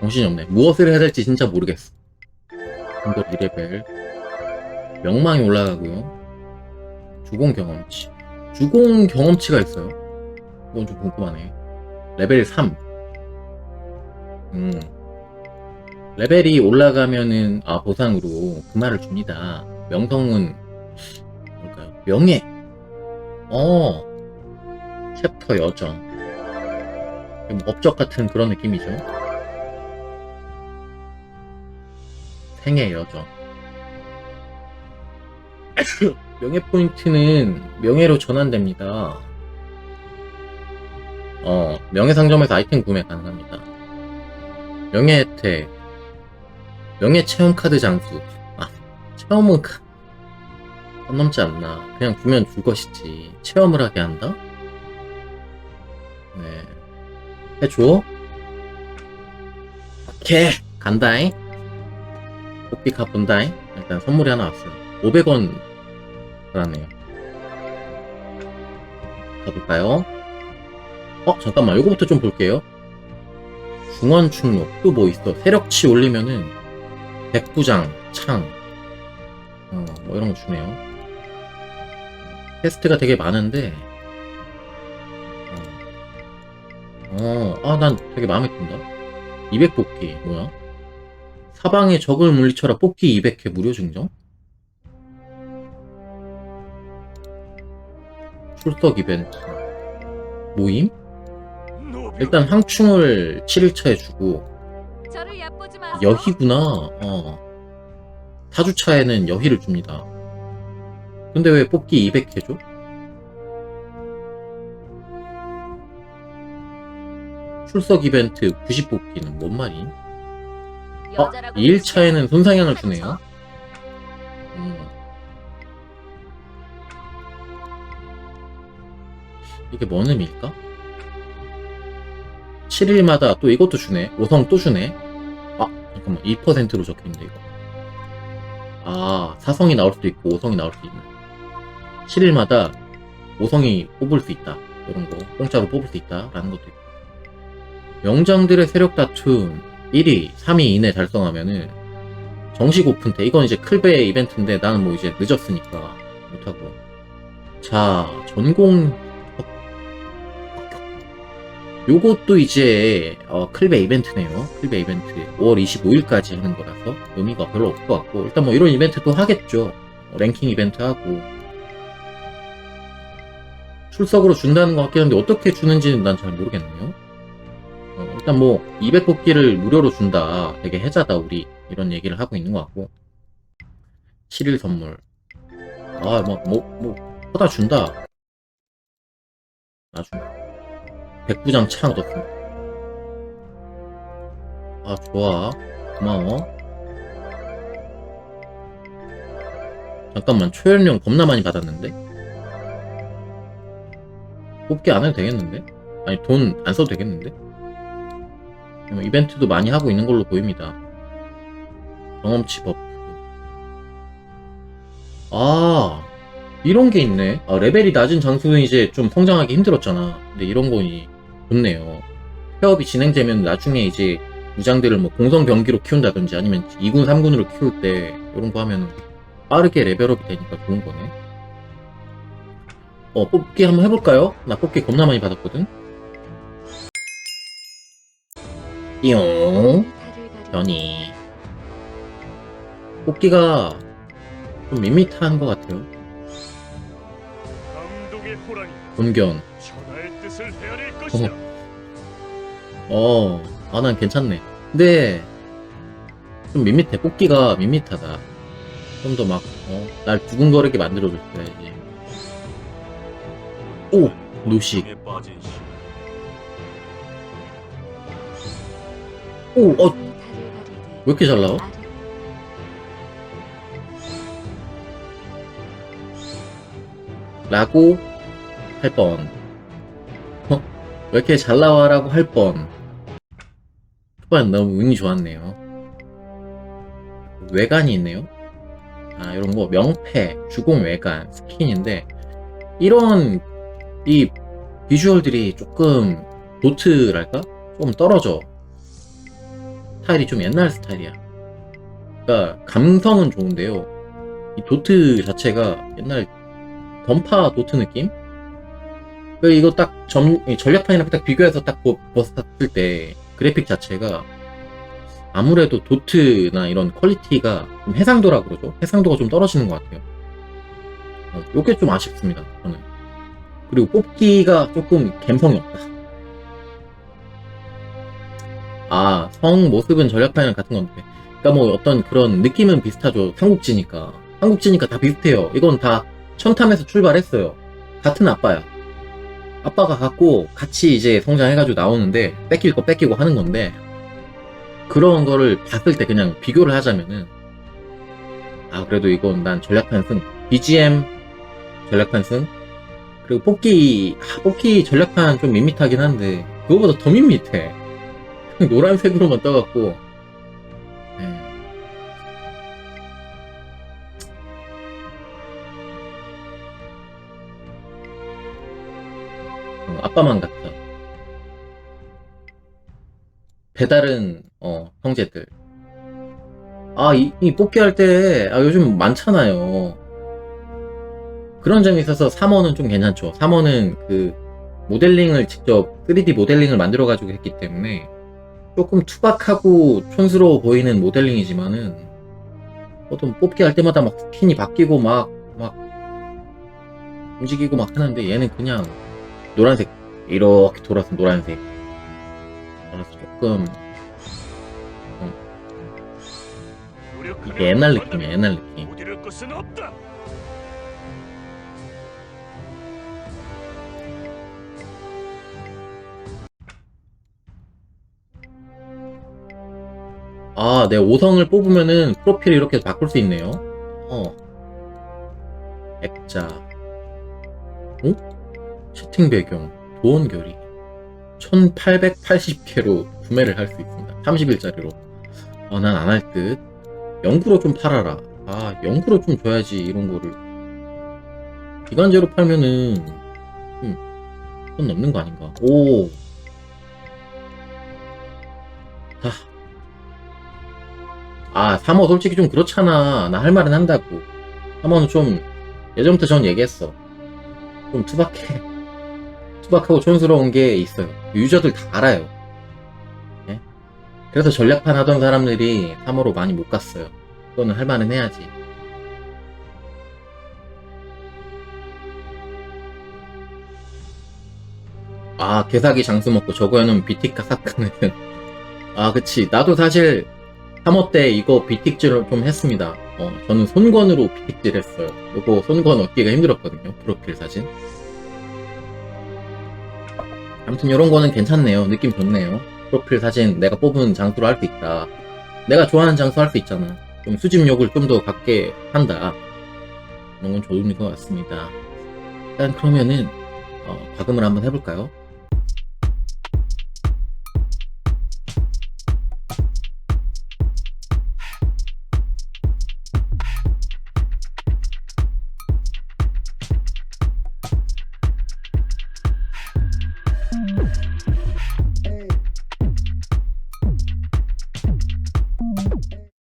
정신이 없네. 무엇을 해야 될지 진짜 모르겠어. 이거 2레벨. 명망이 올라가고요. 주공 경험치. 주공 경험치가 있어요. 이건 좀 궁금하네. 레벨 3. 음. 레벨이 올라가면은, 아, 보상으로 그 말을 줍니다. 명성은, 뭘까요? 명예. 어. 챕터 여정. 뭐 업적 같은 그런 느낌이죠. 생애 여정. 명예 포인트는 명예로 전환됩니다. 어, 명예 상점에서 아이템 구매 가능합니다. 명예 혜택, 명예 체험 카드 장수. 아, 체험은 카- 선 넘지 않나. 그냥 주면 줄 것이지. 체험을 하게 한다? 네. 해줘. 오케이. 간다잉. 뽑기 가본다잉. 일단 선물이 하나 왔어요. 500원 그러네요. 가볼까요? 어, 잠깐만. 요거부터 좀 볼게요. 중원 충록. 또뭐 있어? 세력치 올리면은 백부장, 창. 어, 뭐 이런 거 주네요. 퀘스트가 되게 많은데, 어, 아, 난 되게 마음에 든다. 200 뽑기, 뭐야? 사방에 적을 물리쳐라 뽑기 200회 무료 증정? 출석 이벤트. 모임? 일단 황충을 7일차에 주고. 여희구나. 어. 4주차에는 여희를 줍니다. 근데 왜 뽑기 200회 줘? 출석 이벤트 90 뽑기는 뭔 말임? 어, 여자라고 2일차에는 손상향을 주네요. 음. 이게 뭔 의미일까? 7일마다 또 이것도 주네. 5성 또 주네. 아, 잠깐만. 2%로 적혀있는데, 이거. 아, 4성이 나올 수도 있고, 5성이 나올 수도 있네. 7일마다 5성이 뽑을 수 있다. 이런 거. 공짜로 뽑을 수 있다. 라는 것도 있고. 명장들의 세력 다툼 1위, 3위 이내 달성하면은 정식 오픈 때 이건 이제 클베 이벤트인데 나는 뭐 이제 늦었으니까 못하고. 자 전공 요것도 이제 어, 클베 이벤트네요. 클베 이벤트 5월 25일까지 하는 거라서 의미가 별로 없을 것 같고 일단 뭐 이런 이벤트도 하겠죠. 어, 랭킹 이벤트 하고. 출석으로 준다는 것 같긴 한데 어떻게 주는지는 난 잘 모르겠네요. 어, 일단 뭐 200뽑기를 무료로 준다. 되게 해자다 우리. 이런 얘기를 하고 있는 것 같고. 7일 선물. 아뭐뭐뭐 퍼다 준다. 나중에. 백부장 창 얻었습니다 아 좋아. 고마워. 잠깐만 초연령 겁나 많이 받았는데? 뽑기 안 해도 되겠는데? 아니 돈 안 써도 되겠는데? 뭐 이벤트도 많이 하고 있는 걸로 보입니다. 경험치 버프. 아, 이런 게 있네. 아, 레벨이 낮은 장수는 이제 좀 성장하기 힘들었잖아. 근데 이런 거니 좋네요. 폐업이 진행되면 나중에 이제 무장들을 뭐 공성 경기로 키운다든지 아니면 2군, 3군으로 키울 때 이런 거 하면 빠르게 레벨업이 되니까 좋은 거네. 어, 뽑기 한번 해볼까요? 나 뽑기 겁나 많이 받았거든. 띠용. 연이 뽑기가 좀 밋밋한 것 같아요. 본견. 어, 아, 난 괜찮네. 근데, 좀 밋밋해. 뽑기가 밋밋하다. 좀 더 막, 어, 날 두근거리게 만들어줬어야지. 오! 노식. 오! 어, 왜 이렇게 잘 나와? 라고 할 뻔. 어? 왜 이렇게 잘 나와라고 할 뻔. 초반 너무 운이 좋았네요. 외관이 있네요. 아, 이런 거 명패, 주공 외관, 스킨인데 이런 이 비주얼들이 조금 도트랄까? 조금 떨어져. 스타일이 좀 옛날 스타일이야. 그러니까 감성은 좋은데요. 이 도트 자체가 옛날 던파 도트 느낌? 그 이거 딱 점, 이 전략판이랑 딱 비교해서 딱 보- 봤을 때 그래픽 자체가 아무래도 도트나 이런 퀄리티가 좀 해상도라 그러죠. 해상도가 좀 떨어지는 것 같아요. 어, 요게 좀 아쉽습니다. 저는. 그리고 뽑기가 조금 감성이 없다. 아, 성 모습은 전략판이랑 같은 건데. 그러니까 뭐 어떤 그런 느낌은 비슷하죠. 삼국지니까. 삼국지니까 다 비슷해요. 이건 다 천탐에서 출발했어요. 같은 아빠야. 아빠가 갖고 같이 이제 성장해가지고 나오는데 뺏길 거 뺏기고 하는 건데 그런 거를 봤을 때 그냥 비교를 하자면은 아 그래도 이건 난 전략판 승 BGM 전략판 승 그리고 뽑기 아, 뽑기 전략판 좀 밋밋하긴 한데 그거보다 더 밋밋해 노란색으로만 떠갖고 예. 어, 아빠만 같아. 배달은 어 형제들. 아, 이, 이 뽑기 할 때, 아, 요즘 많잖아요. 그런 점이 있어서 3원은 좀 괜찮죠. 3원은 그, 모델링을 직접 3D 모델링을 만들어가지고 했기 때문에, 조금 투박하고 촌스러워 보이는 모델링이지만은, 어떤 뽑기 할 때마다 막 스킨이 바뀌고 막, 막, 움직이고 막 하는데, 얘는 그냥, 노란색, 이렇게 돌아서 노란색. 그래서 조금, 노력하는 이게 옛날 느낌이야, 옛날 느낌. 아, 네, 5성을 뽑으면은 프로필 이렇게 바꿀 수 있네요. 어. 액자. 어? 채팅 배경. 도원 결의. 1880개로 구매를 할 수 있습니다. 30일짜리로. 어, 난 안 할 듯. 영구로 좀 팔아라. 아, 영구로 좀 줘야지, 이런 거를. 기간제로 팔면은, 음, 돈 넘는 거 아닌가. 오. 아, 아, 3호 솔직히 좀 그렇잖아. 나 할 말은 한다고. 3호는 좀, 예전부터 전 얘기했어. 좀 투박해. 투박하고 촌스러운 게 있어요. 유저들 다 알아요. 예? 그래서 전략판 하던 사람들이 3호로 많이 못 갔어요. 그거는 할 말은 해야지. 아, 개사기 장수 먹고 저거 해놓으면 비티카 삭가는. 아, 그치. 나도 사실 3호 때 이거 비틱질을 좀 했습니다. 어, 저는 손권으로 비틱질 했어요. 이거 손권 얻기가 힘들었거든요. 프로필 사진. 아무튼 이런 거는 괜찮네요. 느낌 좋네요. 프로필 사진 내가 뽑은 장소로 할 수 있다. 내가 좋아하는 장소 할 수 있잖아. 좀 수집욕을 좀 더 갖게 한다. 이런 건 좋은 것 같습니다. 일단 그러면은 어, 과금을 한번 해볼까요?